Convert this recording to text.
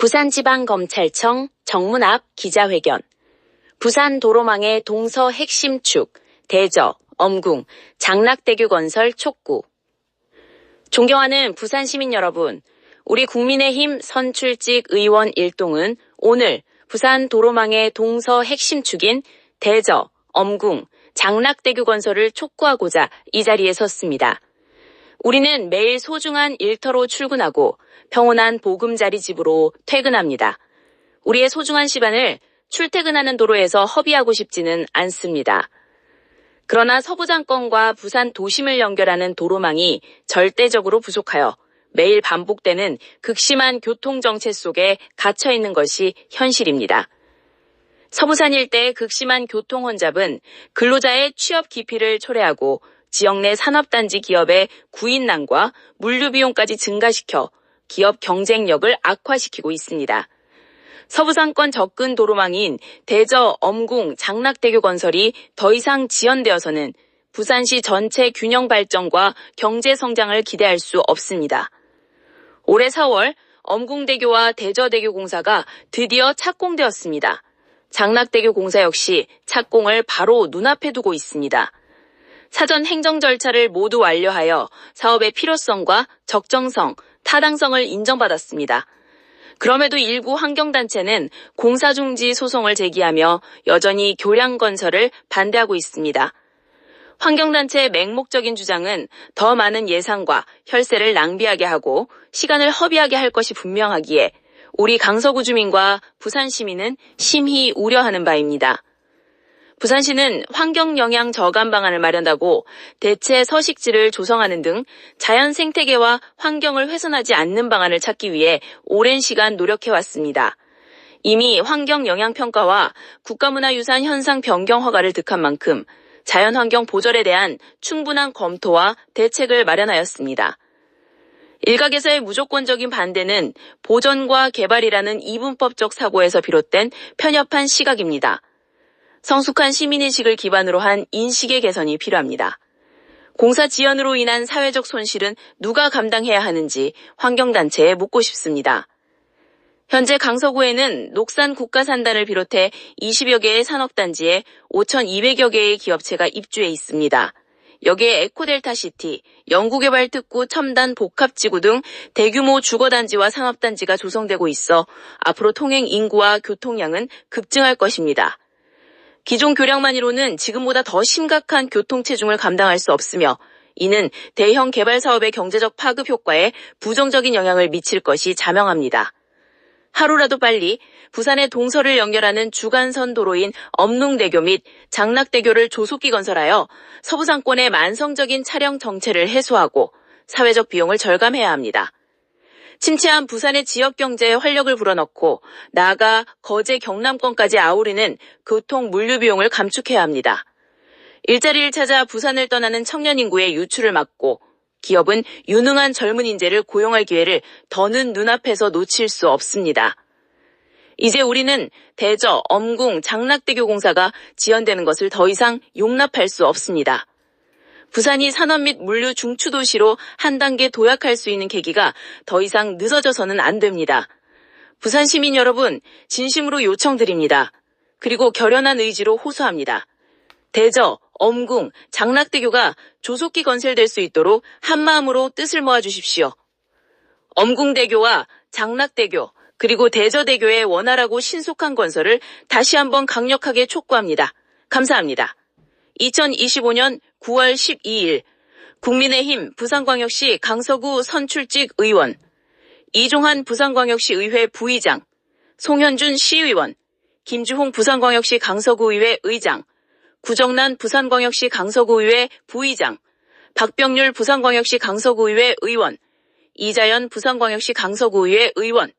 부산지방검찰청 정문 앞 기자회견. 부산 도로망의 동서 핵심 축, 대저, 엄궁, 장락대교 건설 촉구. 존경하는 부산 시민 여러분, 우리 국민의힘 선출직 의원 일동은 오늘 부산 도로망의 동서 핵심 축인 대저, 엄궁, 장락대교 건설을 촉구하고자 이 자리에 섰습니다. 우리는 매일 소중한 일터로 출근하고 평온한 보금자리 집으로 퇴근합니다. 우리의 소중한 시간을 출퇴근하는 도로에서 허비하고 싶지는 않습니다. 그러나 서부장권과 부산 도심을 연결하는 도로망이 절대적으로 부족하여 매일 반복되는 극심한 교통정체 속에 갇혀 있는 것이 현실입니다. 서부산 일대의 극심한 교통 혼잡은 근로자의 취업 기피를 초래하고 지역 내 산업단지 기업의 구인난과 물류비용까지 증가시켜 기업 경쟁력을 악화시키고 있습니다. 서부상권 접근 도로망인 대저 엄궁 장락대교 건설이 더 이상 지연되어서는 부산시 전체 균형 발전과 경제 성장을 기대할 수 없습니다. 올해 4월 엄궁대교와 대저대교 공사가 드디어 착공되었습니다. 장락대교 공사 역시 착공을 바로 눈앞에 두고 있습니다. 사전 행정 절차를 모두 완료하여 사업의 필요성과 적정성, 타당성을 인정받았습니다. 그럼에도 일부 환경단체는 공사 중지 소송을 제기하며 여전히 교량 건설을 반대하고 있습니다. 환경단체의 맹목적인 주장은 더 많은 예산과 혈세를 낭비하게 하고 시간을 허비하게 할 것이 분명하기에 우리 강서구 주민과 부산 시민은 심히 우려하는 바입니다. 부산시는 환경 영향 저감 방안을 마련하고 대체 서식지를 조성하는 등 자연 생태계와 환경을 훼손하지 않는 방안을 찾기 위해 오랜 시간 노력해 왔습니다. 이미 환경 영향 평가와 국가문화유산 현상 변경 허가를 득한 만큼 자연환경 보전에 대한 충분한 검토와 대책을 마련하였습니다. 일각에서의 무조건적인 반대는 보전과 개발이라는 이분법적 사고에서 비롯된 편협한 시각입니다. 성숙한 시민의식을 기반으로 한 인식의 개선이 필요합니다. 공사 지연으로 인한 사회적 손실은 누가 감당해야 하는지 환경단체에 묻고 싶습니다. 현재 강서구에는 녹산 국가산단을 비롯해 20여 개의 산업단지에 5,200여 개의 기업체가 입주해 있습니다. 여기에 에코델타시티, 연구개발특구 첨단 복합지구 등 대규모 주거단지와 산업단지가 조성되고 있어 앞으로 통행 인구와 교통량은 급증할 것입니다. 기존 교량만으로는 지금보다 더 심각한 교통 체중을 감당할 수 없으며 이는 대형 개발 사업의 경제적 파급 효과에 부정적인 영향을 미칠 것이 자명합니다. 하루라도 빨리 부산의 동서를 연결하는 주간선 도로인 엄릉대교 및 장락대교를 조속히 건설하여 서부상권의 만성적인 차량 정체를 해소하고 사회적 비용을 절감해야 합니다. 침체한 부산의 지역 경제에 활력을 불어넣고 나아가 거제 경남권까지 아우르는 교통 물류 비용을 감축해야 합니다. 일자리를 찾아 부산을 떠나는 청년 인구의 유출을 막고 기업은 유능한 젊은 인재를 고용할 기회를 더는 눈앞에서 놓칠 수 없습니다. 이제 우리는 대저, 엄궁, 장락대교 공사가 지연되는 것을 더 이상 용납할 수 없습니다. 부산이 산업 및 물류 중추도시로 한 단계 도약할 수 있는 계기가 더 이상 늦어져서는 안 됩니다. 부산 시민 여러분, 진심으로 요청드립니다. 그리고 결연한 의지로 호소합니다. 대저, 엄궁, 장락대교가 조속히 건설될 수 있도록 한마음으로 뜻을 모아 주십시오. 엄궁대교와 장락대교, 그리고 대저대교의 원활하고 신속한 건설을 다시 한번 강력하게 촉구합니다. 감사합니다. 2025년 9월 12일 국민의힘 부산광역시 강서구 선출직 의원, 이종한 부산광역시 의회 부의장, 송현준 시의원, 김주홍 부산광역시 강서구의회 의장, 구정란 부산광역시 강서구의회 부의장, 박병률 부산광역시 강서구의회 의원, 이자연 부산광역시 강서구의회 의원,